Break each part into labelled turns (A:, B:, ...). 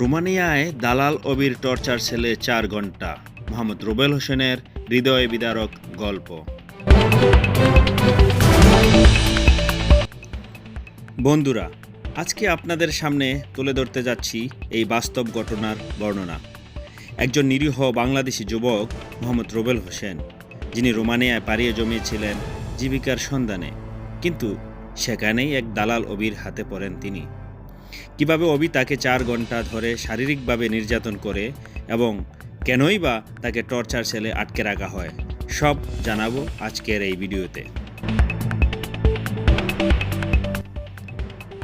A: রোমানিয়ায় দালাল অবির টর্চার সেলে চার ঘণ্টা মোহাম্মদ রুবেল হোসেনের হৃদয় বিদারক গল্প। বন্ধুরা, আজকে আপনাদের সামনে তুলে ধরতে যাচ্ছি এই বাস্তব ঘটনার বর্ণনা। একজন নিরীহ বাংলাদেশি যুবক মোহাম্মদ রুবেল হোসেন, যিনি রোমানিয়ায় পাড়িয়ে জমিয়েছিলেন জীবিকার সন্ধানে, কিন্তু সেখানেই এক দালাল অবির হাতে পড়েন তিনি। কীভাবে অবি তাকে চার ঘণ্টা ধরে শারীরিকভাবে নির্যাতন করে এবং কেনই বা তাকে টর্চার সেলে আটকে রাখা হয়, সব জানাব আজকের এই ভিডিওতে।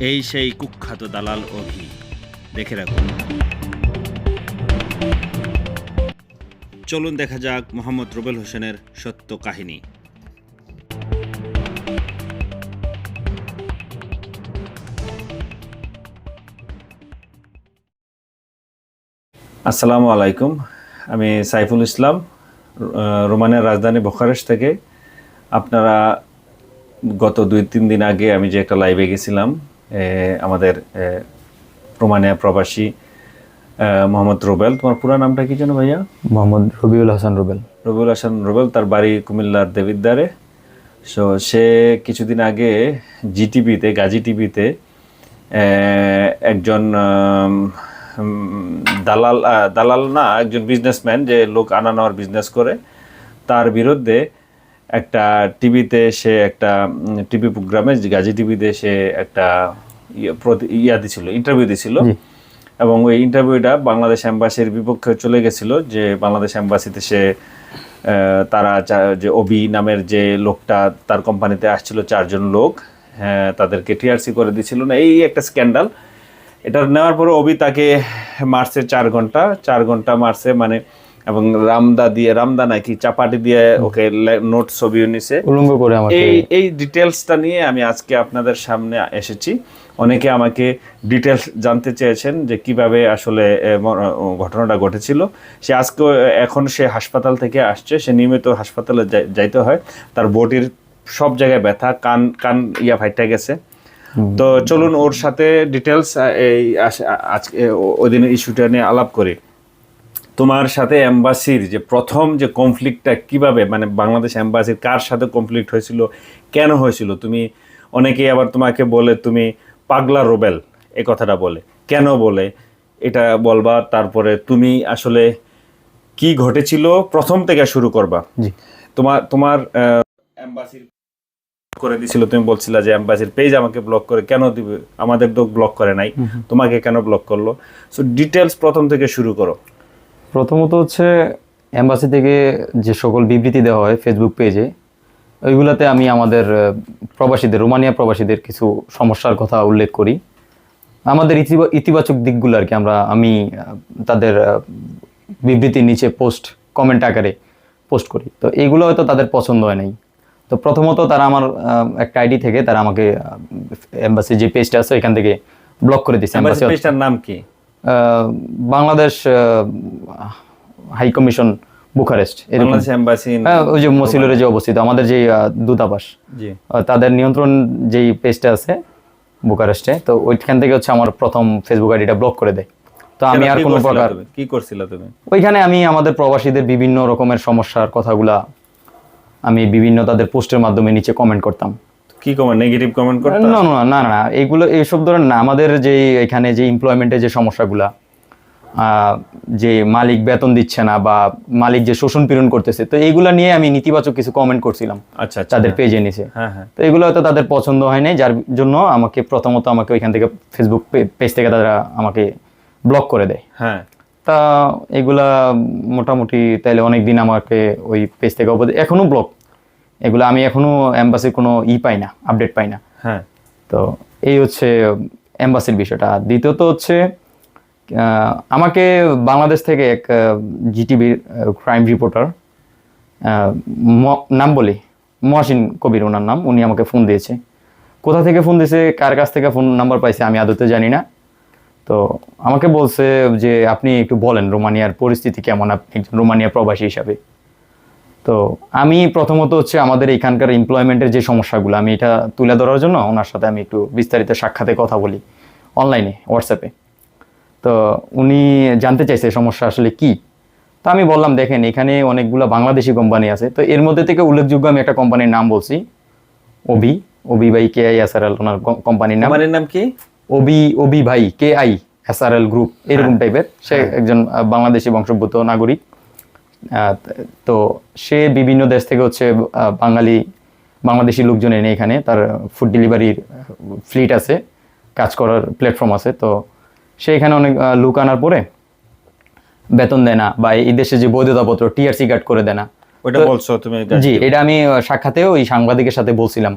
A: এই সেই কুখ্যাত দালাল অভি, দেখে রাখুন। চলুন দেখা যাক মোহাম্মদ রুবেল হোসেনের সত্য কাহিনী।
B: আসসালামু আলাইকুম। আমি সাইফুল ইসলাম আহ, রোমানিয়ার রাজধানী বোখারেস্ট থেকে। আপনারা গত দুই তিন দিন আগে আমি যে একটা লাইভে গেছিলাম আমাদের রোমানিয়া প্রবাসী মোহাম্মদ রুবেল। তোমার পুরো নামটা কি যেন ভাইয়া?
C: মোহাম্মদ রবিউল হাসান রুবেল।
B: রবিউল হাসান রুবেল তার বাড়ি কুমিল্লার দেবিদ্বারে। সো সে কিছুদিন আগে জিটিভিতে গাজী টিভিতে একজন দালাল দালাল না একজন বিজনেসম্যান যে লোক আনা নেওয়ার বিজনেস করে তার বিরুদ্ধে একটা টিভিতে সে একটা টিভি প্রোগ্রামে গাজী টিভিতে সে একটা ইয়ে ইয়া দিছিল ইন্টারভিউ দিছিল। এবং ওই ইন্টারভিউটা বাংলাদেশ অ্যাম্বাসির বিপক্ষে চলে গেছিল যে বাংলাদেশ অ্যাম্বাসিতে সে তারা যে অবি নামের যে লোকটা তার কোম্পানিতে আসছিল চারজন লোক হ্যাঁ তাদেরকে টিআরসি করে দিছিল না এই একটা স্ক্যান্ডাল এটা নেওয়ার পরে অবি তাকে মারছে চার ঘণ্টা চার ঘণ্টা মারছে মানে এবং রামদা দিয়ে রামদা নাকি চাপাটি দিয়ে ওকে নোট ছবিও নিছে।
C: উলঙ্গ করে আমাকে।
B: এই এই ডিটেলসটা নিয়ে আমি আজকে আপনাদের সামনে এসেছি। অনেকে আমাকে ডিটেলস জানতে চেয়েছেন যে কীভাবে আসলে ঘটনাটা ঘটেছিল। সে আজকে এখন সে হাসপাতাল থেকে আসছে সে নিয়মিত হাসপাতালে যাইতে হয়। তার বডির সব জায়গায় ব্যথা কান কান ইয়া ফাইটা গেছে। তো চলুন ওর সাথে ডিটেলস এই আজকে ওই দিনের ইস্যুটা নিয়ে আলাপ করি। তোমার সাথে অ্যাম্বাসির যে প্রথম যে কনফ্লিক্টটা কীভাবে মানে বাংলাদেশ এম্বাসির কার সাথে কনফ্লিক্ট হয়েছিল কেন হয়েছিল? তুমি অনেকেই আবার তোমাকে বলে তুমি পাগলা রোবেল এ কথাটা বলে। কেন বলে? এটা বলবা তারপরে তুমি আসলে কি ঘটেছিল? প্রথম থেকে শুরু করবা। তোমার তোমার এম্বাসির করে দিছিল তুমি বলছিলা যে এম্বাসির পেজ আমাকে ব্লক করে কেন দিবে? আমাদের তো ব্লক করে নাই। তোমাকে কেন ব্লক করল? সো ডিটেলস প্রথম থেকে শুরু করো।
C: প্রথমত হচ্ছে এম্বাসি থেকে যে সকল বিবৃতি দেওয়া হয় ফেসবুক পেজে ওইগুলাতে আমি আমাদের প্রবাসীদের রোমানিয়া প্রবাসীদের কিছু সমস্যার কথা উল্লেখ করি। আমাদের ইতিবা- ইতিবাচক দিকগুলো আর কি আমরা আমি তাদের বিবৃতির নিচে পোস্ট কমেন্ট আকারে পোস্ট করি। তো এইগুলো হয়তো তাদের পছন্দ হয় নাই। তো প্রথমত তারা আমার একটা আইডি থেকে তারা আমাকে এম্বাসি যে পেজটা আছে এখান থেকে ব্লক করে
B: এম্বাসি
C: এম্বাসি
B: পেজটার নাম কি?
C: Bangladesh high commission Bucharest
B: Bangladesh embassy
C: হ্যাঁ, ওই যে মসিলরে যে অবস্থিত আমাদের যে দূতাবাস
B: জি।
C: তাদের নিয়ন্ত্রণ যেই পেজটা আছে বুকারেস্টে তো ওইখান থেকে হচ্ছে আমার প্রথম ফেসবুক আইডিটা ব্লক করে দেয়। তো আমি আর
B: কি
C: কোনো প্রকার
B: কি করছিল তুমি?
C: ওইখানে আমি আমাদের প্রবাসীদের বিভিন্ন রকমের সমস্যার কথাগুলা আমি বিভিন্ন তাদের পোস্টের মাধ্যমে নিচে কমেন্ট করতাম।
B: কি কমেন্ট নেগেটিভ কমেন্ট করতে?
C: না না না না এইগুলো এইসব ধরনের না আমাদের যে এখানে যে এমপ্লয়মেন্টের যে সমস্যাগুলা যে মালিক বেতন দিচ্ছে না বা মালিক যে শোষণ পীড়ন করতেছে তো এইগুলা নিয়ে আমি নেতিবাচক কিছু কমেন্ট করছিলাম
B: আচ্ছা আচ্ছা।
C: তাদের পেজে নিচে।
B: হ্যাঁ হ্যাঁ।
C: তো এগুলো হয়তো তাদের পছন্দ হয় নাই যার জন্য আমাকে প্রথমত আমাকে ওইখান থেকে ফেসবুক পেজ থেকে তারা আমাকে ব্লক করে দেয়।
B: হ্যাঁ।
C: তা এগুলা মোটামুটি তাইলে অনেক দিন আমাকে ওই পেজ থেকে অবধি এখনও ব্লক এগুলো আমি এখনও অ্যাম্বাসির কোনো ই পাই না আপডেট পাই না।
B: হ্যাঁ।
C: তো এই হচ্ছে এম্বাসির বিষয়টা। দ্বিতীয়ত হচ্ছে আমাকে বাংলাদেশ থেকে এক জিটিভির ক্রাইম রিপোর্টার নাম বলি মহাসিন কবির ওনার নাম উনি আমাকে ফোন দিয়েছে। কোথা থেকে ফোন দিয়েছে কার কাছ থেকে ফোন নাম্বার পাইছে আমি আদতে জানি না। তো আমাকে বলছে যে আপনি একটু বলেন রোমানিয়ার পরিস্থিতি কেমন আপনি একজন রোমানিয়া প্রবাসী হিসাবে। তো আমি প্রথমত হচ্ছে আমাদের এখানকার এমপ্লয়মেন্টের যে সমস্যাগুলো আমি এটা তুলে ধরার জন্য ওনার সাথে আমি একটু বিস্তারিত সাক্ষাতে কথা বলি অনলাইনে হোয়াটসঅ্যাপে তো উনি জানতে চাইছে সমস্যা আসলে কি। তো আমি বললাম দেখেন এখানে অনেকগুলো বাংলাদেশি কোম্পানি আছে। তো এর মধ্যে থেকে উল্লেখযোগ্য আমি একটা কোম্পানির নাম বলছি। ওবি ওবি ভাই কে আই এস আর এল ওনার কোম্পানির নাম।
B: নাম কি?
C: ওবি ওবি ভাই কে I S R L group এরকম টাইপের সে একজন বাংলাদেশি বংশোদ্ভূত নাগরিক। তো সে বিভিন্ন দেশ থেকে হচ্ছে বাঙালি বাংলাদেশি লোকজন এনে এখানে তার ফুড ডেলিভারির ফ্লিট আছে কাজ করার প্ল্যাটফর্ম আছে। তো সে এখানে অনেক লোক আনার পরে বেতন দেয় না বা এই দেশে যে বৈধতাপত্র টিআরসি কার্ড করে দেয় না।
B: ওটা বলছো তুমি
C: জি এটা আমি আহ, সাক্ষাতেও ওই সাংবাদিকের সাথে বলছিলাম।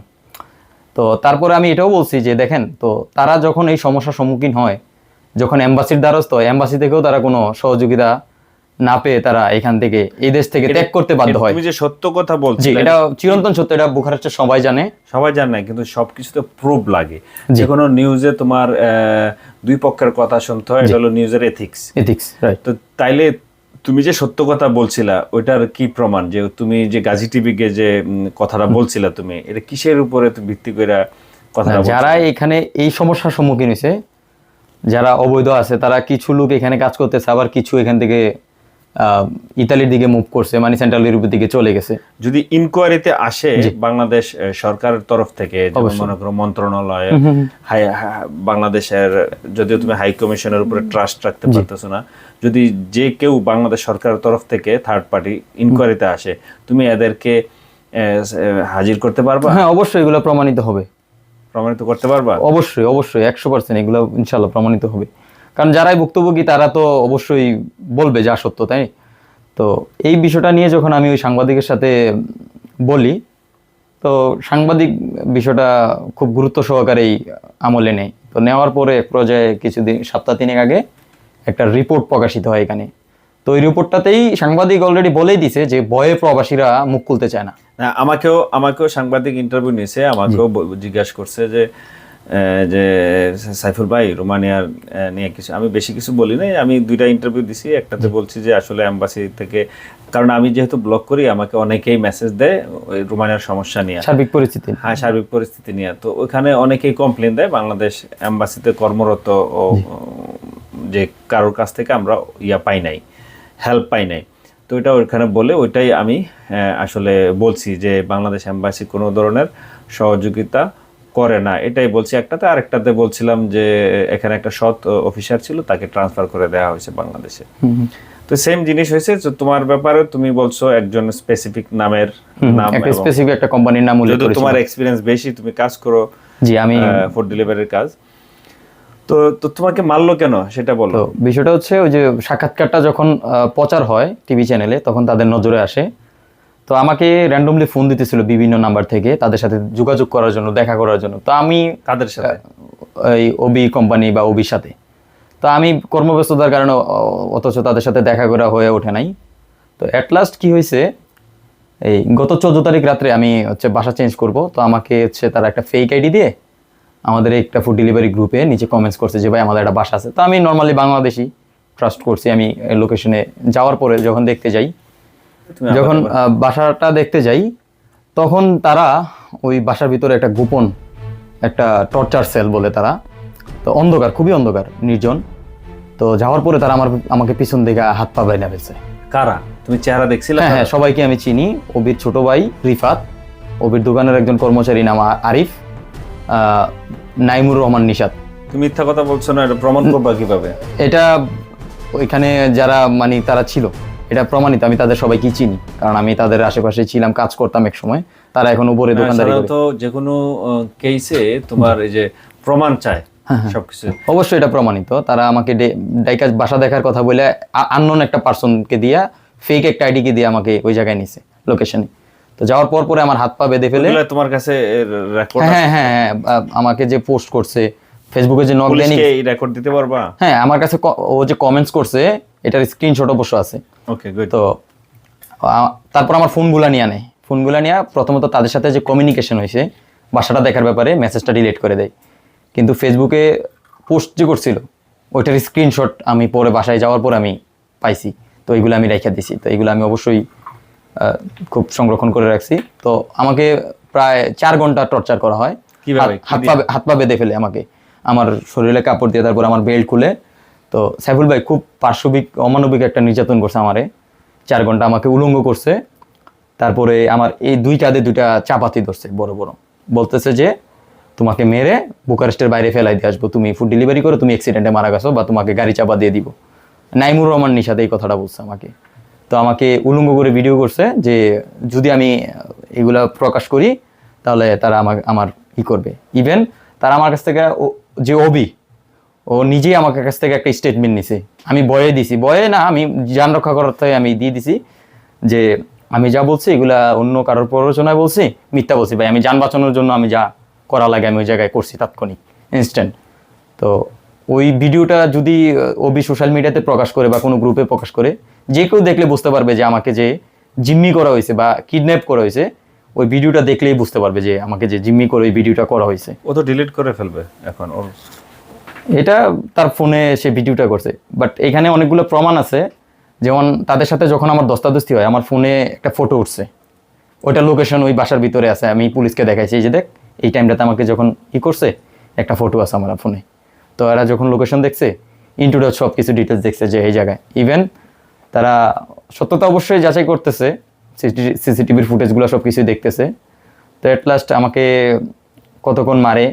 C: তো তারপরে আমি এটাও বলছি যে দেখেন তো তারা যখন এই সমস্যার সম্মুখীন হয় যখন এম্বাসির দ্বারস্থ এম্বাসি থেকেও তারা কোনো সহযোগিতা না পেয়ে তারা এখান থেকে এই দেশ থেকে ত্যাগ করতে বাধ্য হয়।
B: তুমি যে সত্য কথা
C: জি
B: বলছিলে
C: এটা চিরন্তন সত্য এটা বুখারেস্টের সবাই জানে।
B: সবাই জানে না কিন্তু সবকিছুতে প্রুফ লাগে। যে কোনো নিউজে তোমার দুই পক্ষের কথা শুনতে হয় এটা হলো নিউজের এথিক্স
C: এথিক্স রাইট
B: তো তাইলে তুমি যে সত্য কথা বলছিলা ওইটার কি প্রমাণ? যে তুমি যে গাজী টিভিকে যে কথাটা বলছিলা তুমি এটা কিসের উপরে ভিত্তি করে বলছিলা?
C: যারা এখানে এই সমস্যার সম্মুখীন হয়েছে যারা অবৈধ আছে তারা কিছু লোক এখানে কাজ করতেছে আবার কিছু এখান থেকে ইতালির দিকে মুভ করছে মানে সেন্ট্রাল ইউরোপের দিকে চলে গেছে।
B: যদি ইনকোয়ারিতে আসে বাংলাদেশ সরকারের তরফ থেকে মনে করো মন্ত্রণালয় বাংলাদেশের যদিও তুমি হাই কমিশনের উপরে ট্রাস্ট রাখতে পারতেছো না যদি যে কেউ বাংলাদেশ সরকারের তরফ থেকে থার্ড পার্টি ইনকোয়ারিতে আসে তুমি এদেরকে হাজির করতে পারবা?
C: হ্যাঁ অবশ্যই এগুলো প্রমাণিত হবে।
B: প্রমাণিত করতে পারবা?
C: অবশ্যই অবশ্যই একশো পার্সেন্ট এগুলো ইনশাল্লাহ প্রমাণিত হবে। কারণ যারাই ভুক্তভোগী তারা তো অবশ্যই বলবে যা সত্য তাই? তো এই বিষয়টা নিয়ে যখন আমি ওই সাংবাদিকের সাথে বলি তো সাংবাদিক বিষয়টা খুব গুরুত্ব সহকারেই আমলে নেই তো নেওয়ার পরে এক পর্যায়ে কিছুদিন সপ্তাহ তিনেক আগে একটা রিপোর্ট প্রকাশিত হয় এখানে। তো ওই রিপোর্টটাতেই সাংবাদিক অলরেডি বলেই দিছে যে ভয়ে প্রবাসীরা মুখ খুলতে চায় না।
B: আমাকেও আমাকেও সাংবাদিক ইন্টারভিউ নিয়েছে আমাকেও জিজ্ঞাসা করছে যে যে সাইফুল ভাই রোমানিয়ার নিয়ে কিছু আমি বেশি কিছু বলি নাই আমি দুইটা ইন্টারভিউ দিছি একটাতে বলছি যে আসলে অ্যাম্বাসি থেকে কারণ আমি যেহেতু ব্লগ করি আমাকে অনেকেই মেসেজ দেয় ওই রোমানিয়ার সমস্যা নিয়ে।
C: সার্বিক পরিস্থিতি।
B: হ্যাঁ সার্বিক পরিস্থিতি নিয়ে। তো ওখানে অনেকেই কমপ্লেন দেয় বাংলাদেশ অ্যাম্বাসিতে কর্মরত ও যে কারোর কাছ থেকে আমরা ইয়া পাই নাই হেল্প পাই নাই। তো এটা ওইখানে বলে ওইটাই আমি আসলে বলছি যে বাংলাদেশ অ্যাম্বাসি কোনো ধরনের সহযোগিতা করে না এটাই বলছি একটাতে। আরেকটাতে বলছিলাম যে এখানে একটা সৎ অফিসার ছিল তাকে ট্রান্সফার করে দেওয়া হয়েছে বাংলাদেশে। তো সেম জিনিস হয়েছে যে তোমার ব্যাপারে তুমি বলছো একজন স্পেসিফিক নামের নাম
C: একটা স্পেসিফিক একটা কোম্পানির নাম উল্লেখ করেছি
B: তোমার এক্সপিরিয়েন্স বেশি তুমি কাজ করো
C: জি আমি
B: ফুড ডেলিভারির কাজ। তো তো তোমাকে মারলো কেন সেটা বলো।
C: বিষয়টা হচ্ছে ওই যে সাক্ষাৎকারটা যখন প্রচার হয় টিভি চ্যানেলে তখন তাদের নজরে আসে। তো আমাকে র্যান্ডমলি ফোন দিতেছিল বিভিন্ন নাম্বার থেকে তাদের সাথে যোগাযোগ করার জন্য দেখা করার জন্য। তো আমি
B: তাদের সাথে?
C: এই ওবি কোম্পানি বা ওবির সাথে। তো আমি কর্মব্যস্ততার কারণে অথচ তাদের সাথে দেখা করা হয়ে ওঠে নাই। তো অ্যাট লাস্ট কী হয়েছে এই গত চোদ্দ তারিখ রাত্রে আমি হচ্ছে বাসা চেঞ্জ করব। তো আমাকে হচ্ছে তারা একটা ফেক আইডি দিয়ে আমাদের একটা ফুড ডেলিভারি গ্রুপে নিচে কমেন্টস করছে যে ভাই আমাদের একটা বাসা আছে। তো আমি নর্মালি বাংলাদেশি ট্রাস্ট করছি। আমি লোকেশনে যাওয়ার পরে যখন দেখতে যাই যখন বাসাটা দেখতে যাই তখন তারা ওই বাসার ভিতরে একটা গোপন একটা টর্চার সেল বলে তারা। তো অন্ধকার খুবই অন্ধকার নির্জন। তো যাওয়ার পরে তারা আমার আমাকে পিছন দিকে হাত পা বাইনা ফেলছে।
B: কারা? তুমি চেহারা দেখছিলে
C: হ্যাঁ হ্যাঁ সবাইকে আমি চিনি। ওবির ছোট ভাই রিফাত। ওবির দোকানের একজন কর্মচারী নাম আরিফ। আহ, নাইমুর রহমান নিশাত।
B: তুমি মিথ্যা কথা বলছো না এটা প্রমাণ করবা কীভাবে?
C: এটা ওইখানে যারা মানে তারা ছিল। এটা প্রমাণিত আমি তাদের সবাইকে চিনি কারণ আমি তাদের আশেপাশে ছিলাম কাজ করতাম এক সময়। তারা এখন উপরে দোকানদারি করে।
B: সাধারণত যে কোনো কেসে তোমার এই যে প্রমাণ চায়
C: হ্যাঁ,
B: সবকিছু।
C: অবশ্যই এটা প্রমাণিত। তারা আমাকে ডে- ডাইকা বাসা দেখার কথা বলে আননোন একটা পার্সনকে দিয়া ফেক একটা আইডিকে দিয়ে আমাকে ওই জায়গায় নিছে লোকেশনে তো যাওয়ার পর পরে আমার হাত পা বেঁধে ফেলে।
B: তোমার কাছে রেকর্ড
C: হ্যাঁ হ্যাঁ হ্যাঁ হ্যাঁ, আমাকে যে পোস্ট করছে ফেসবুকে যে নক দেয়নি
B: এই রেকর্ড দিতে পারবা?
C: হ্যাঁ আমার কাছে ও যে কমেন্টস করছে এটার স্ক্রিনশট অবশ্য আছে।
B: ওকে গুড
C: তো তারপর আমার ফোনগুলা নিয়ে নেয় ফোনগুলা নিয়ে প্রথমত তাদের সাথে যে কমিউনিকেশন হয়েছে বাসাটা দেখার ব্যাপারে মেসেজটা ডিলিট করে দেয়। কিন্তু ফেসবুকে পোস্ট যে করছিল ওইটার স্ক্রিনশট আমি পরে বাসায় যাওয়ার পর আমি পাইছি। তো এইগুলো আমি রেখে দিছি। তো এইগুলো আমি অবশ্যই খুব সংরক্ষণ করে রাখছি। তো আমাকে প্রায় চার ঘণ্টা টর্চার করা হয়।
B: কীভাবে?
C: হাত- হাত পা হাত পা বেঁধে ফেলে আমাকে। আমার শরীরে কাপড় দিয়ে তারপর আমার বেল্ট খুলে তো সাইফুল ভাই খুব পার্শ্ববিক অমানবিক একটা নির্যাতন করছে আমারে। চার ঘণ্টা আমাকে উলঙ্গ করছে। তারপরে আমার এই দুই কাঁধে দুইটা চাপাতি ধরছে, বড় বড়। বলতেছে যে, তোমাকে মেরে বুকারেস্টের বাইরে ফেলাই দিয়ে আসব। তুমি ফুড ডেলিভারি করো, তুমি অ্যাক্সিডেন্টে মারা গেছো বা তোমাকে গাড়ি চাপা দিয়ে দিব। নাইমুর রহমান নিশাদ এই কথাটা বলছে আমাকে। তো আমাকে উলঙ্গ করে ভিডিও করছে যে, যদি আমি এগুলা প্রকাশ করি, তাহলে তারা আমার আমার ই করবে। ইভেন তারা আমার কাছ থেকে যে অবি ও নিজেই আমার কাছ থেকে একটা স্টেটমেন্ট নিছে। আমি বয়ে দিছি। বয়ে না, আমি যান রক্ষা করার থেকে আমি দিয়ে দিছি যে আমি যা বলছি এগুলা অন্য কারোর প্ররোচনায় বলছি, মিথ্যা বলছি। ভাই, আমি যান বাঁচানোর জন্য আমি যা করা লাগে আমি ওই জায়গায় করছি তাৎক্ষণিক ইনস্ট্যান্ট তো ওই ভিডিওটা যদি ওবি সোশ্যাল মিডিয়াতে প্রকাশ করে বা কোনো গ্রুপে প্রকাশ করে, যে কেউ দেখলে বুঝতে পারবে যে আমাকে যে জিম্মি করা হয়েছে বা কিডন্যাপ করা হয়েছে, ওই ভিডিওটা দেখলেই বুঝতে পারবে যে আমাকে যে জিম্মি করে ওই ভিডিওটা করা হয়েছে।
B: ও তো ডিলিট করে ফেলবে এখন, ওর
C: এটা তার ফোনে সে ভিডিওটা করছে। বাট এখানে অনেকগুলো প্রমাণ আছে। যেমন তাদের সাথে যখন আমার দস্তাদস্তি হয়, আমার ফোনে একটা ফটো উঠছে। ওইটা লোকেশন ওই বাসার ভিতরে আছে। আমি পুলিশকে দেখাইছি যে দেখ, এই টাইমটাতে আমাকে যখন ই করছে, একটা ফটো আছে আমার ফোনে তো এরা যখন লোকেশন দেখছে ইন্টুডার সব কিছু ডিটেলস দেখছে যে এই জায়গায়। ইভেন তারা সত্যতা অবশ্যই যাচাই করতেছে সিসিটিভির ফুটেজগুলো সব কিছুই দেখতেছে। তো এট লাস্ট আমাকে কতক্ষণ মারে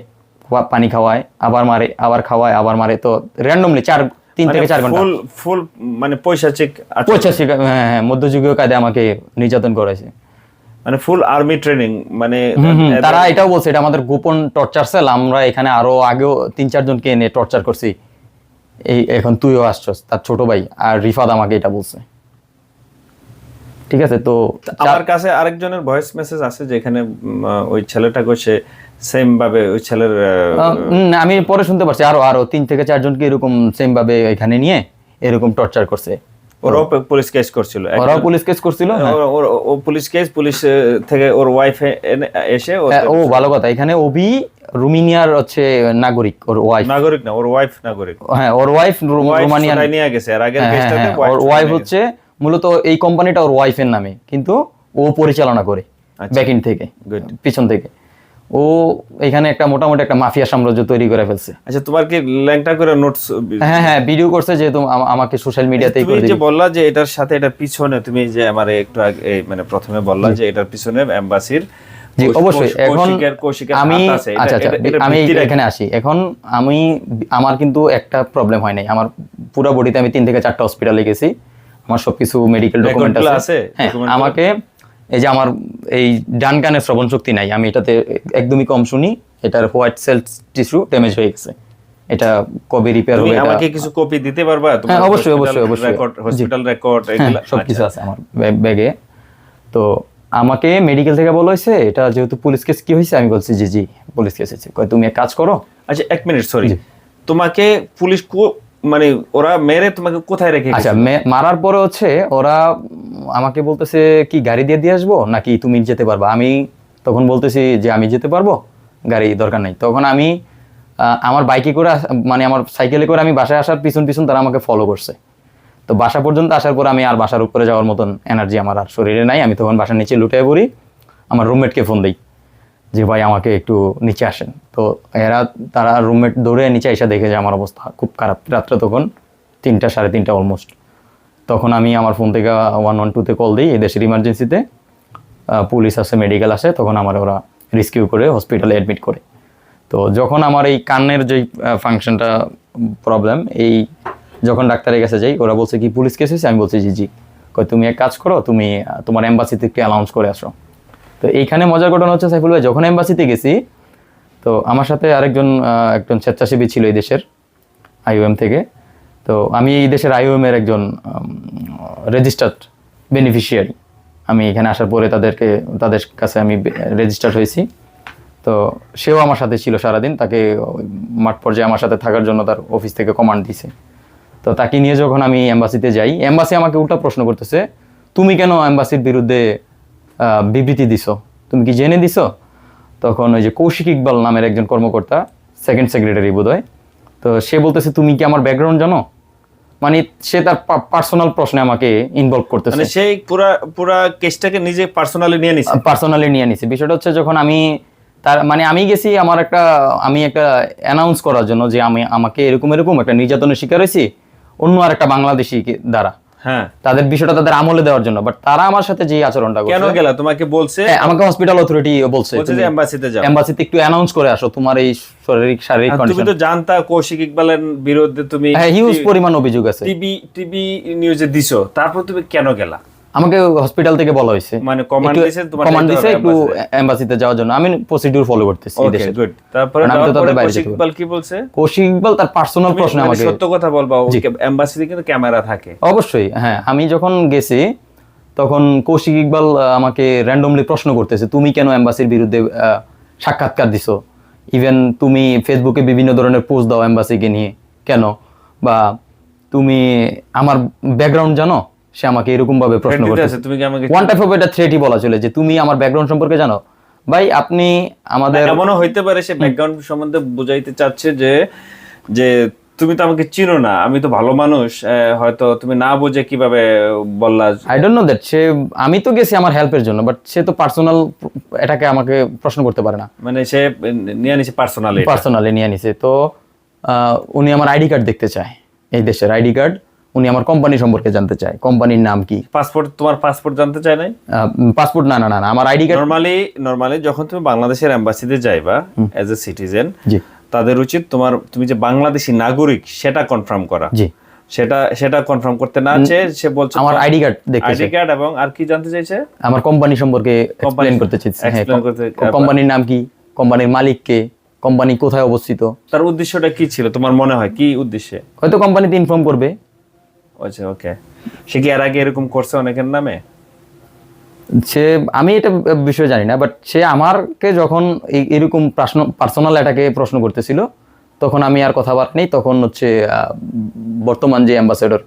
C: পানি খাওয়ায় আবার মারে আবার খাওয়ায় আবার মারে। তো র্যান্ডমলি চার তিন থেকে চার ঘণ্টা।
B: ফুল মানে পয়সা চেক
C: পঁচাশি হ্যাঁ হ্যাঁ মধ্যযুগীয় কায়দে আমাকে নির্যাতন করেছে।
B: মানে ফুল আর্মি ট্রেনিং মানে
C: তারা এটাও বলছে এটা আমাদের গোপন টর্চার সেল আমরা এখানে আরও আগেও তিন চারজনকে এনে টর্চার করছি। এই এখন তুইও আসছস তার ছোট ভাই আর রিফাত আমাকে এটা বলছে। ঠিক আছে তো
B: আমার কাছে আরেকজনের ভয়েস মেসেজ আছে যেখানে ওই ছেলেটা কইছে সেম ভাবে ওই ছেলের
C: আমি পরে শুনতে পারছি। আরও আরও তিন থেকে চারজনকে এরকম সেম ভাবে এখানে নিয়ে এরকম টর্চার করছে?
B: ওরাও পুলিশ কেস করছিল।
C: ওরাও পুলিশ কেস করছিল? হ্যাঁ।
B: ওর- ওর- ও পুলিশ কেস পুলিশ থেকে ওর ওয়াইফ এসে
C: হ্যাঁ, ও ভালো কথা। এখানে ওবি রুমিনিয়ার হচ্ছে নাগরিক ওর ওয়াইফ
B: নাগরিক না ওর ওয়াইফ নাগরিক।
C: হ্যাঁ ওর ওয়াইফ রোমানিয়ান
B: নিয়ে গেছে। আর আগের
C: হ্যাঁ,
B: কেসটাতে
C: ওর ওয়াইফ হচ্ছে মূলত এই কোম্পানিটা ওর ওয়াইফের নামে। কিন্তু ও পরিচালনা করে
B: আচ্ছা।
C: ব্যাকিং থেকে পিছন থেকে। ও এখানে একটা মোটামুটি একটা মাফিয়া সাম্রাজ্য তৈরি করে ফেলছে।
B: আচ্ছা তোমার কি ল্যাংটা করে নোটস
C: হ্যাঁ হ্যাঁ ভিডিও করছে যেহেতু আমাকে সোশ্যাল মিডিয়াতেই
B: তুমি
C: করে
B: যে বললা যে এটার সাথে এটার পিছনে তুমি যে আমারে একটু আগে মানে প্রথমে বললা যে এটার পিছনে এমবাসির
C: জি অবশ্যই। এখন আমি আচ্ছা আচ্ছা আমি এখানে আসি। এখন আমি আমার কিন্তু একটা প্রবলেম হয় নাই। আমার পুরো বডিতে আমি তিন থেকে চারটা হসপিটালে গেছি। আমার সবকিছু মেডিকেল ডকুমেন্ট আছে।
B: আছে?
C: হ্যাঁ আমাকে এই যে আমার এই ডান কানের শ্রবণ শক্তি নাই আমি এটাতে একদমই কম শুনি এটার হোয়াইট সেল টিস্যু ড্যামেজ হয়ে গেছে। এটা কবে রিপেয়ার হবে
B: আমাকে কিছু কপি দিতে পারবা?
C: হ্যাঁ, অবশ্যই, অবশ্যই, অবশ্যই।
B: রেকর্ড। হসপিটাল রেকর্ড এগুলা?
C: সব কিছু
B: আচ্ছা।
C: আছে আমার ব্যাগ- তো আমাকে মেডিকেল থেকে বলা হয়েছে এটা যেহেতু পুলিশ কেস কি হয়েছে আমি বলছি জি জি পুলিশ কেস হয়েছে। কয় তুমি এক কাজ করো।
B: আচ্ছা এক মিনিট সরি তোমাকে পুলিশ কো- মানে ওরা মেরে তোমাকে কোথায় রেখে
C: আচ্ছা মারার পরে হচ্ছে ওরা আমাকে বলতেছে কি গাড়ি দিয়ে দিয়ে আসব? নাকি তুমি যেতে পারবা? আমি তখন বলতেছি যে আমি যেতে পারব? গাড়ি দরকার নেই। তখন আমি আমার বাইকে করে মানে আমার সাইকেলে করে আমি বাসায় আসার পিছন পিছন তারা আমাকে ফলো করছে। তো বাসা পর্যন্ত আসার পর আমি আর বাসার উপরে যাওয়ার মতন এনার্জি আমার আর শরীরে নাই। আমি তখন বাসার নিচে লুটে পড়ি। আমার রুমমেটকে ফোন দিই। যে ভাই আমাকে একটু নিচে আসেন। তো এরা, তারা রুমমেট দৌড়ে নিচে এসে দেখে যে আমার অবস্থা খুব খারাপ। রাত্রে তখন তিনটা, সাড়ে তিনটা অলমোস্ট তখন আমি আমার ফোন থেকে ওয়ান ওয়ান টুতে কল দিই, এদেশের ইমার্জেন্সিতে পুলিশ আসে মেডিকেল আসে তখন আমার ওরা রেস্কিউ করে হসপিটালে অ্যাডমিট করে। তো যখন আমার এই কানের যেই ফাংশনটা প্রবলেম এই যখন ডাক্তারের কাছে যাই, ওরা বলছে কি, পুলিশ কেস হয়েছে? আমি বলছি, জি জি। তুমি এক কাজ করো, তুমি তোমার এম্বাসিতে একটু অ্যালাউন্স করে আসো। তো এইখানে মজার ঘটনা হচ্ছে, সাইফুল ভাই, যখন এম্বাসিতে গেছি, তো আমার সাথে আরেকজন একজন স্বেচ্ছাসেবী ছিল এই দেশের আইওএম থেকে। তো আমি এই দেশের আইওএম এর একজন রেজিস্টার্ড বেনিফিশিয়ারি আমি এখানে আসার পরে তাদেরকে, তাদের কাছে আমি রেজিস্টার্ড হয়েছি। তো সেও আমার সাথে ছিল সারাদিন, তাকে মাঠ পর্যায়ে আমার সাথে থাকার জন্য তার অফিস থেকে কমান্ড দিছে। তো তাকে নিয়ে যখন আমি এম্বাসিতে যাই এম্বাসি আমাকে উল্টা প্রশ্ন করতেছে, তুমি কেন এম্বাসির বিরুদ্ধে বিবৃতি দিছো। তুমি কি জেনে দিছো? তখন ওই যে কৌশিক ইকবাল নামের একজন কর্মকর্তা সেকেন্ড সেক্রেটারি বোধহয় তো সে বলতেছে তুমি কি আমার ব্যাকগ্রাউন্ড জানো? মানে সে তার পার্সোনাল প্রশ্নে আমাকে ইনভলভ করতেছে।
B: মানে সেই পুরা পুরা কেসটাকে নিজে পার্সোনালি নিয়ে নিছে?
C: পার্সোনালি নিয়ে নিছি। বিষয়টা হচ্ছে যখন আমি তার মানে আমি গেছি আমার একটা আমি একটা অ্যানাউন্স করার জন্য যে আমি আমাকে এরকম এরকম একটা নির্যাতনের শিকার হয়েছি অন্য আর একটা বাংলাদেশি দ্বারা।
B: হ্যাঁ।
C: তাদের বিষয়টা তাদের আমলে দেওয়ার জন্য। বাট তারা আমার সাথে যে আচরণটা
B: কেন গেলা? তোমাকে বলছে
C: হ্যাঁ, আমাকে হসপিটাল অথরিটি বলছে
B: বলছে যে এম্বাসিতে যাও।
C: এমবাসিতে একটু অ্যানাউন্স করে আসো তোমার এই শারীরিক শারীরিক
B: কন্ডিশন তুমি তো জানতা কৌশিক ইকবালের বিরুদ্ধে তুমি
C: হ্যাঁ হিউজ পরিমাণ অভিযোগ আছে।
B: টিভি টিভি নিউজে দিছো। তারপর তুমি কেন গেলা?
C: আমাকে হসপিটাল থেকে বলা হয়েছে।
B: মানে কমান্ড দিছে তোমার
C: কমান্ড
B: হবে
C: একটু
B: embassy-তে।
C: যাওয়ার জন্য। আমি প্রসিডিউর ফলো করতেছি
B: ওকে
C: দেশে।
B: গুড তারপরে
C: আমি তো তাদের বাইরে
B: কৌশিক ইকবাল কি বলছে?
C: কৌশিক ইকবাল তার পার্সোনাল প্রশ্নে
B: মানে
C: আমাকে
B: সত্য কথা বলবা এম্বাসিতে কিন্তু ক্যামেরা থাকে।
C: অবশ্যই হ্যাঁ আমি যখন গেছি তখন কৌশিক ইকবাল আমাকে র্যান্ডমলি প্রশ্ন করতেছে তুমি কেন এম্বাসির বিরুদ্ধে সাক্ষাৎকার দিছো? ইভেন তুমি ফেসবুকে বিভিন্ন ধরনের পোস্ট দাও এম্বাসিকে নিয়ে। কেন? বা তুমি আমার ব্যাকগ্রাউন্ড জানো? সে আমাকে এরকম ভাবে প্রশ্ন
B: আছে, তুমি কি আমাকে
C: ওয়ান টাইপ অফ এটা থ্রেটই বলা চলে যে তুমি আমার ব্যাকগ্রাউন্ড সম্পর্কে জানো। ভাই আপনি আমাদের
B: এমনও হইতে পারে সে ব্যাকগ্রাউন্ড সম্বন্ধে বুঝাইতে চাচ্ছে যে যে তুমি তো আমাকে চিনো না আমি তো ভালো মানুষ হয়তো তুমি না বুঝে কীভাবে বললা
C: আই ডোন্ট নো দ্যাট সে আমি তো গেছি আমার হেল্পের জন্য বাট সে তো পার্সোনাল এটাকে আমাকে প্রশ্ন করতে পারে না।
B: মানে সে নিয়ে নিছে পার্সোনালি
C: পার্সোনালি নিয়ে নিছে তো আহ, উনি আমার আইডি কার্ড দেখতে চায় এই দেশের আইডি কার্ড উনি আমার কোম্পানি সম্পর্কে জানতে চায়। কোম্পানির নাম কি?
B: পাসপোর্ট তোমার পাসপোর্ট জানতে চায় নাই?
C: পাসপোর্ট না না না আমার আইডি কার্ড
B: নরমালি নরমালি যখন তুমি বাংলাদেশের এম্বাসিতে যাইবা এজ এ সিটিজেন
C: জি।
B: তাদের উচিত তোমার তুমি যে বাংলাদেশি নাগরিক সেটা কনফার্ম করা।
C: জি।
B: সেটা সেটা কনফার্ম করতে না চেয়ে সে বলছে
C: আমার আইডি কার্ড দেখতে
B: আইডি কার্ড এবং আর কি জানতে চাইছে?
C: আমার কোম্পানি সম্পর্কে এক্সপ্লেন করতে চাইছে হ্যাঁ
B: করতে-
C: কোম্পানির নাম কি? কোম্পানির মালিক কে? কোম্পানি কোথায় অবস্থিত?
B: তার উদ্দেশ্যটা কি ছিল? তোমার মনে হয় কি উদ্দেশ্যে?
C: হয়তো কোম্পানিতে ইনফর্ম করবে।
B: আচ্ছা ওকে সে কি এর আগে এরকম করছে অনেকের নামে?
C: সে আমি এটা বিষয়ে জানি না বাট সে আমারকে যখন এরকম প্রশ্ন পার্সোনাল এটাকে প্রশ্ন করতেছিল তখন আমি আর কথা বার নেই তখন হচ্ছে বর্তমান যে অ্যাম্বাসেডর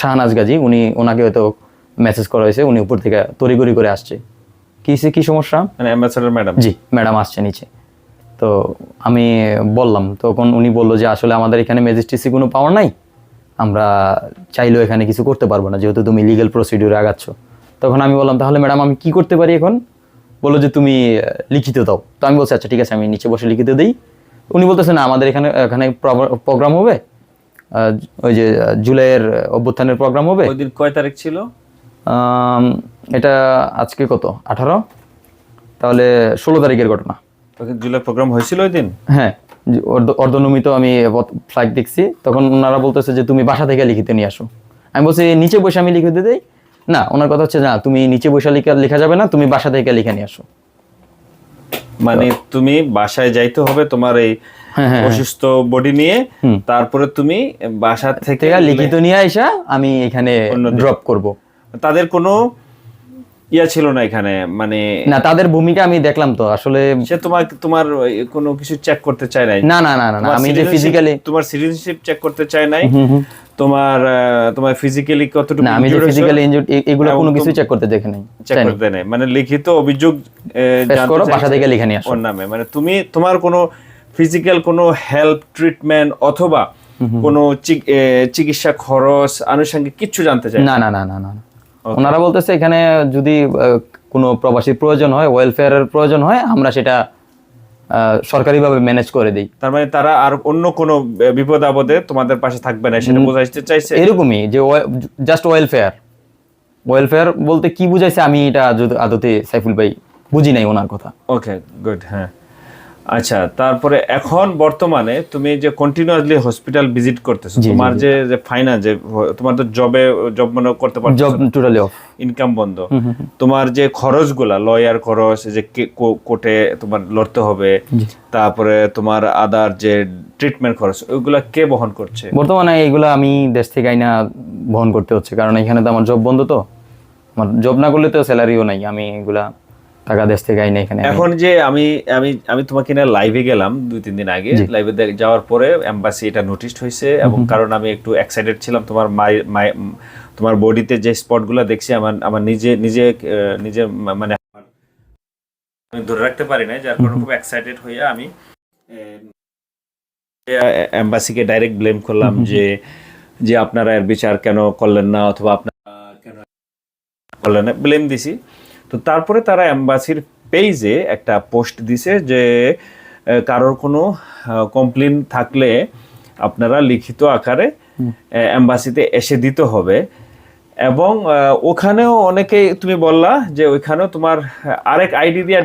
C: শাহনাজ গাজী উনি ওনাকে হয়তো মেসেজ করা হয়েছে উনি উপর থেকে তড়িগড়ি করে আসছে। কি সে কি সমস্যা?
B: মানে অ্যাম্বাসেডর ম্যাডাম
C: জি ম্যাডাম আসছে নিচে। তো আমি বললাম তখন উনি বলল যে আসলে আমাদের এখানে ম্যাজিস্ট্রেসি কোনো পাওয়ার নাই? আমরা চাইলেও এখানে কিছু করতে পারব না যেহেতু তুমি লিগেল প্রসিডিউরে আগাচ্ছ। তখন আমি বললাম তাহলে ম্যাডাম আমি কি করতে পারি এখন? বলল যে তুমি লিখিত দাও। তো আমি বলছি আচ্ছা ঠিক আছে আমি নিচে বসে লিখিত দিই। উনি বলতেছে না আমাদের এখানে এখানে প্রোগ্রাম হবে। ওই যে জুলাইয়ের অভ্যুত্থানের প্রোগ্রাম হবে।
B: ওই দিন কয় তারিখ ছিল?
C: এটা আজকে কত? আঠারো? তাহলে ষোলো তারিখের ঘটনা।
B: জুলাই প্রোগ্রাম হয়েছিল ওই দিন?
C: হ্যাঁ অর্ধনমিত আমি ফ্লাইট দেখছি। তখন ওনারা বলতেছে যে তুমি বাসা থেকে লিখিতে নিয়ে আসো। আমি বলছি নিচে বসে আমি দেই? না। ওনার কথা হচ্ছে না তুমি নিচে বসে লেখা লেখা যাবে না তুমি বাসা থেকে লিখে নিয়ে আসো।
B: মানে তুমি বাসায় যাইতে হবে তোমার এই
C: হ্যাঁ, হ্যাঁ,
B: অসুস্থ বডি নিয়ে তারপরে তুমি বাসা থেকে
C: লিখিত নিয়ে আইসা আমি এখানে ড্রপ করব।
B: তাদের কোনো ইয়া ছিল না এখানে মানে
C: না তাদের ভূমিকা আমি দেখলাম তো আসলে
B: সে তোমার তোমার কোনো কিছু চেক করতে চায় নাই?
C: না না না না আমি যে ফিজিক্যালি
B: তোমার সিটিজেনশিপ চেক করতে চায় নাই? তোমার তোমার ফিজিক্যালি কতটুকু
C: না আমি যে ফিজিক্যালি ইনজুর্ড এগুলো কোনো কিছু চেক করতে দেখে নাই
B: চেক করতে নেই। মানে লিখিত অভিযোগ জানতে
C: করো বাসা থেকে লিখে নিয়ে আসো।
B: ওর নামে। মানে তুমি তোমার কোনো ফিজিক্যাল কোনো হেল্প ট্রিটমেন্ট অথবা কোনো চিকিৎসা খরচ আনুষঙ্গিক কিছু জানতে চাই
C: না না না না না। ওনারা বলতেছে এখানে যদি কোনো প্রবাসীর প্রয়োজন হয় ওয়েলফেয়ারের প্রয়োজন হয় আমরা সেটা সরকারিভাবে ম্যানেজ করে দিই।
B: তার মানে তারা আর অন্য কোনো বিপদ আপদে তোমাদের পাশে থাকবে না সেটা বোঝাইতে চাইছে
C: এরকমই যে জাস্ট ওয়েলফেয়ার ওয়েলফেয়ার বলতে কি বুঝাইছে আমি এটা আদতে সাইফুল ভাই বুঝি নাই ওনার কথা।
B: ওকে গুড হ্যাঁ। আচ্ছা তারপরে এখন বর্তমানে তুমি যে কন্টিনিউয়াসলি হসপিটাল ভিজিট করতেছো তোমার যে যে ফাইনাল যে তোমার তো জবে জব মনে করতে পারছ
C: জব টোটালি অফ
B: ইনকাম বন্ধ। তোমার যে খরচগুলা লয়ার খরচ যে কোর্টে তোমার লড়তে হবে তারপরে তোমার আদার যে ট্রিটমেন্ট খরচ ওইগুলা কে বহন করছে?
C: বর্তমানে এইগুলো আমি দেশ থেকে আইনা বহন করতে হচ্ছে কারণ এখানে তো আমার জব বন্ধ তো। আমার জব না করলে তো স্যালারিও নাই আমি এগুলা টাকা দেশ থেকে আইনা এখানে
B: এখন যে আমি আমি আমি তোমাকে না লাইভে গেলাম দুই তিন দিন আগে। লাইভে যাওয়ার পরে এম্বাসি এটা নোটিশ হয়েছে এবং কারণ আমি একটু এক্সাইটেড ছিলাম। তোমার মাই মাই তোমার বডিতে যে স্পটগুলো দেখছি আমার আমার নিজে নিজে নিজে মানে আমি ধরে রাখতে পারি না যার কারণে খুব এক্সাইটেড হয়ে আমি এম্বাসিকে ডাইরেক্ট ব্লেম করলাম যে যে আপনারা এর বিচার কেন করলেন না অথবা আপনারা কেন করলেন না। ব্লেম দিছি। তো তারপরে তারা এম্বাসির পেজে একটা পোস্ট দিছে যে কারোর কোনো কমপ্লেন থাকলে আপনারা লিখিত আকারে এম্বাসিতে এসে দিতে হবে। এবং ওখানেও অনেকে তুমি বললা যে ওইখানেও তোমার আরেক আইডি দিয়ে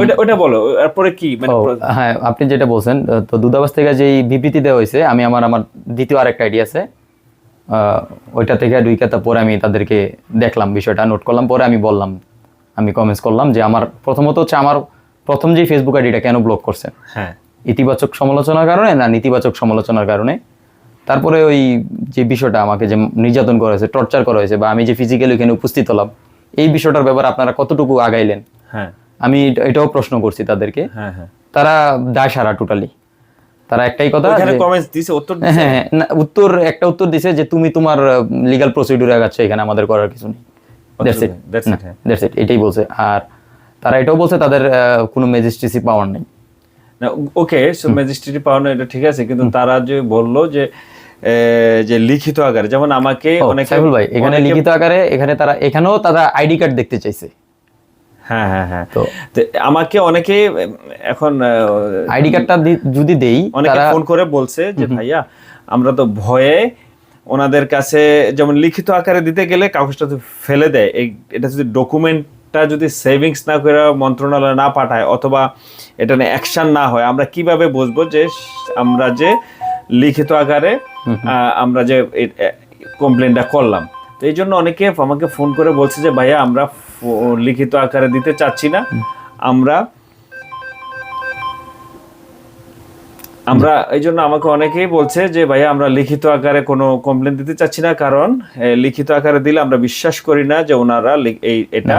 B: ওইটা ওইটা বলো এরপরে কি? মানে
C: হ্যাঁ আপনি যেটা বলছেন তো দূতাবাস থেকে যে বিবৃতি দেওয়া হয়েছে আমি আমার আমার দ্বিতীয় আরেকটা আইডি আছে ওইটা থেকে দুই কথা পরে আমি তাদেরকে দেখলাম বিষয়টা নোট করলাম পরে আমি বললাম আমি কমেন্টস করলাম যে আমার প্রথমত হচ্ছে আমার প্রথম যে ফেসবুক আইডিটা কেন ব্লক করছেন
B: হ্যাঁ।
C: ইতিবাচক সমালোচনার কারণে না নেতিবাচক সমালোচনার কারণে? তারপরে ওই যে বিষয়টা আমাকে যে নির্যাতন করা হয়েছে টর্চার করা হয়েছে বা আমি যে ফিজিক্যালি এখানে উপস্থিত হলাম এই বিষয়টার ব্যাপারে আপনারা কতটুকু আগাইলেন?
B: হ্যাঁ।
C: আমি এটাও প্রশ্ন করছি তাদেরকে।
B: হ্যাঁ হ্যাঁ।
C: তারা দায় সারা টোটালি তারা একটাই কথা
B: কমেন্টস দিছে উত্তর
C: হ্যাঁ হ্যাঁ, না, উত্তর একটা উত্তর দিছে যে তুমি তোমার লিগ্যাল প্রসিডিউরে আগাচ্ছ এখানে আমাদের করার কিছু নেই। That's it. দ্যাটস ইট এটাই বলছে। আর তারা এটাও বলছে তাদের কোনো ম্যাজিস্ট্রেসি পাওয়ার নেই।
B: ওকে সো ম্যাজিস্ট্রেট পাওয়ানো এটা ঠিক আছে কিন্তু তারা যে বলল যে যে লিখিত আকারে যেমন আমাকে অনেক
C: সাইফুল ভাই এখানে লিখিত আকারে এখানে তারা এখানেও তারা আইডি কার্ড দেখতে চাইছে।
B: হ্যাঁ হ্যাঁ হ্যাঁ।
C: তো-
B: তো আমাকে অনেকে এখন
C: আইডি কার্ডটা যদি দেই
B: অনেকে ফোন করে বলছে যে ভাইয়া আমরা তো ভয়ে ওনাদের কাছে যেমন লিখিত আকারে দিতে গেলে কাগজটা যদি ফেলে দেয়। এটা যদি ডকুমেন্টটা যদি সেভিংস না করে মন্ত্রণালয়ে না পাঠায় অথবা এটা নিয়ে অ্যাকশন না হয় আমরা কীভাবে বুঝব যে আমরা যে লিখিত আকারে আমরা যে কমপ্লেনটা করলাম? তো এই জন্য অনেকে আমাকে ফোন করে বলছে যে ভাইয়া আমরা লিখিত আকারে দিতে চাচ্ছি না। আমরা আমরা এই জন্য আমাকে অনেকেই বলছে যে ভাইয়া আমরা লিখিত আকারে কোনো কমপ্লেন দিতে চাচ্ছি না। কারণ লিখিত আকারে দিলে আমরা বিশ্বাস করি না যে ওনারা এই এটা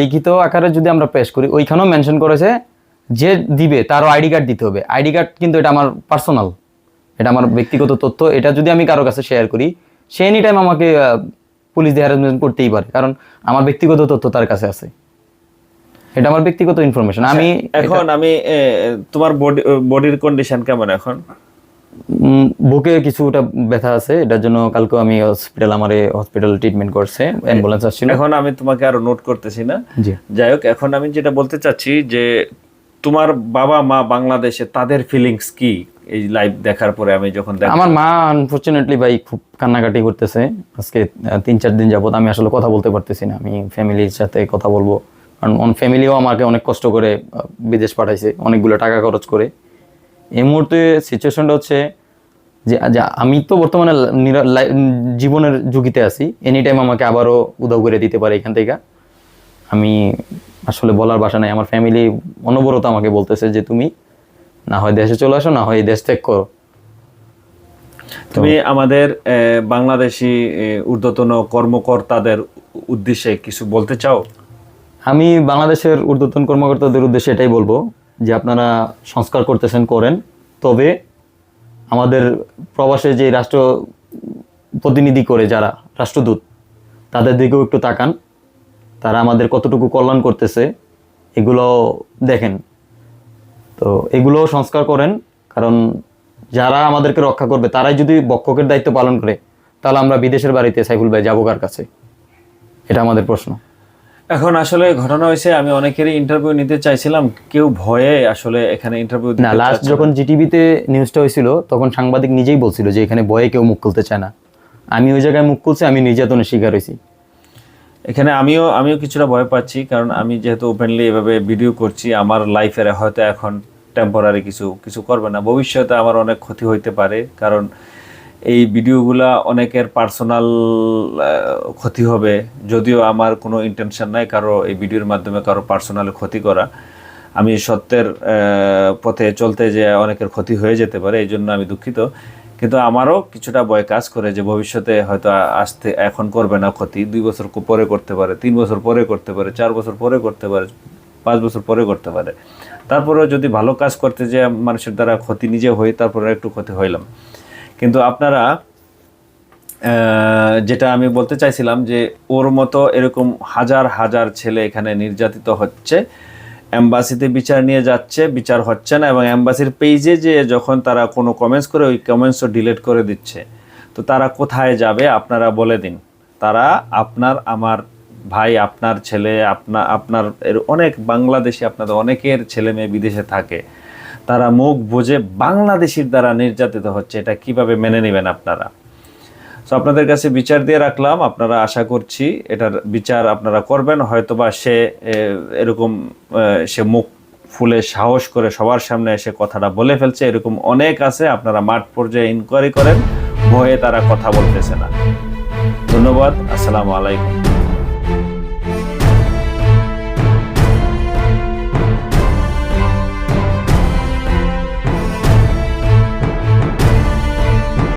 C: লিখিত আকারে যদি আমরা পেশ করি ওইখানেও মেনশন করেছে যে দিবে তারও আইডি কার্ড দিতে হবে। আইডি কার্ড কিন্তু এটা আমার পার্সোনাল এটা আমার ব্যক্তিগত তথ্য। এটা যদি আমি কারও কাছে শেয়ার করি সে এনি টাইম আমাকে পুলিশ দিয়ে হ্যারাসমেন্ট করতেই পারে কারণ আমার ব্যক্তিগত তথ্য তার কাছে আছে। এটা আমার ব্যক্তিগত ইনফরমেশন আমি
B: এখন আমি তোমার বডি বডির কন্ডিশন কেমন এখন?
C: বুকে কিছুটা ব্যথা আছে এটার জন্য কালকে আমি হসপিটাল আমার হসপিটাল ট্রিটমেন্ট করছে অ্যাম্বুলেন্স আসছিল।
B: এখন আমি তোমাকে আরও নোট করতেছি না। যাই হোক এখন আমি যেটা বলতে চাচ্ছি যে তোমার বাবা মা বাংলাদেশে তাদের ফিলিংস কি? এই লাইভ দেখার পরে আমি যখন
C: আমার মা আনফরচুনেটলি ভাই, খুব কান্নাকাটি করতেছে। আজকে তিন, চার দিন যাবত আমি আসলে কথা বলতে পারতেছি না। আমি ফ্যামিলির সাথে কথা বলব। কারণ অন ফ্যামিলিও আমাকে অনেক কষ্ট করে বিদেশ পাঠাইছে, অনেকগুলো টাকা খরচ করে। এই মুহূর্তে সিচুয়েশনটা হচ্ছে যে আমি তো বর্তমানে জীবনের ঝুঁকিতে আছি। এনি টাইম আমাকে আবারও উধাও করে দিতে পারে এখান থেকে। আমি আসলে বলার বাসা নাই। আমার ফ্যামিলি অনবরত আমাকে বলতেছে যে, তুমি না হয় দেশে চলে আসো না হয় এই দেশ ত্যাগ করো।
B: তুমি আমাদের বাংলাদেশি ঊর্ধ্বতন কর্মকর্তাদের উদ্দেশ্যে কিছু বলতে চাও?
C: আমি বাংলাদেশের ঊর্ধ্বতন কর্মকর্তাদের উদ্দেশ্যে এটাই বলব যে আপনারা সংস্কার করতেছেন করেন। তবে আমাদের প্রবাসে যে রাষ্ট্র প্রতিনিধি করে যারা রাষ্ট্রদূত তাদের দিকেও একটু তাকান। তারা আমাদের কতটুকু কল্যাণ করতেছে এগুলো দেখেন। তো এগুলো সংস্কার করেন কারণ যারা আমাদেরকে রক্ষা করবে তারাই যদি বক্ষকের দায়িত্ব পালন করে তাহলে আমরা বিদেশের বাড়িতে সাইফুল ভাই যাব কার কাছে? এটা আমাদের প্রশ্ন।
B: এখন আসলে ঘটনা হয়েছে আমি অনেকেরই ইন্টারভিউ নিতে চাইছিলাম কেউ ভয়ে আসলে এখানে ইন্টারভিউ
C: না লাস্ট যখন জিটিভিতে নিউজটা হয়েছিল তখন সাংবাদিক নিজেই বলছিল যে এখানে ভয়ে কেউ মুখ খুলতে চায় না। আমি ওই জায়গায় মুখ খুলছি আমি নির্যাতনের শিকার হয়েছি।
B: এখানে আমিও আমিও কিছুটা ভয় পাচ্ছি কারণ আমি যেহেতু ওপেনলি এভাবে ভিডিও করছি আমার লাইফের হয়তো এখন টেম্পোরারি কিছু কিছু করবে না। ভবিষ্যতে আমার অনেক ক্ষতি হইতে পারে, কারণ এই ভিডিওগুলা অনেকের পার্সোনাল ক্ষতি হবে, যদিও আমার কোনো ইন্টেনশন নাই কারও এই ভিডিওর মাধ্যমে কারও পার্সোনাল ক্ষতি করা। আমি সত্যের পথে চলতে যে অনেকের ক্ষতি হয়ে যেতে পারে, এই জন্য আমি দুঃখিত। কিন্তু আমারও কিছুটা ভয় কাজ করে যে ভবিষ্যতে হয়তো আসতে এখন করবে না ক্ষতি, দুই বছর পরে করতে পারে, তিন বছর পরে করতে পারে, চার বছর পরে করতে পারে, পাঁচ বছর পরে করতে পারে। তারপরেও যদি ভালো কাজ করতে যে মানুষের দ্বারা ক্ষতি নিজে হই তারপরে একটু ক্ষতি হইলাম। কিন্তু আপনারা যেটা আমি বলতে চাইছিলাম যে ওর মতো এরকম হাজার হাজার ছেলে এখানে নির্যাতিত হচ্ছে অ্যাম্বাসিতে বিচার নিয়ে যাচ্ছে, বিচার হচ্ছে না এবং অ্যাম্বাসির পেজে যে যখন তারা কোনো কমেন্টস করে, ওই কমেন্টসও ডিলিট করে দিচ্ছে। তো তারা কোথায় যাবে আপনারা বলে দিন। তারা আপনার, আমার ভাই, আপনার ছেলে আপনার আপনার এর অনেক বাংলাদেশি, আপনাদের অনেকের ছেলে মেয়ে বিদেশে থাকে। তারা মুখ বুঝে বাংলাদেশির দ্বারা নির্যাতিত হচ্ছে। এটা কীভাবে মেনে নেবেন আপনারা? সো আপনাদের কাছে বিচার দিয়ে রাখলাম। আপনারা আশা করছি এটার বিচার আপনারা করবেন। হয়তোবা সে এরকম সে মুখ ফুলে সাহস করে সবার সামনে এসে কথাটা বলে ফেলছে। এরকম অনেক আছে। আপনারা মাঠ পর্যায়ে ইনকোয়ারি করেন। ভয়ে তারা কথা বলতেছে না। ধন্যবাদ। আসসালামু আলাইকুম।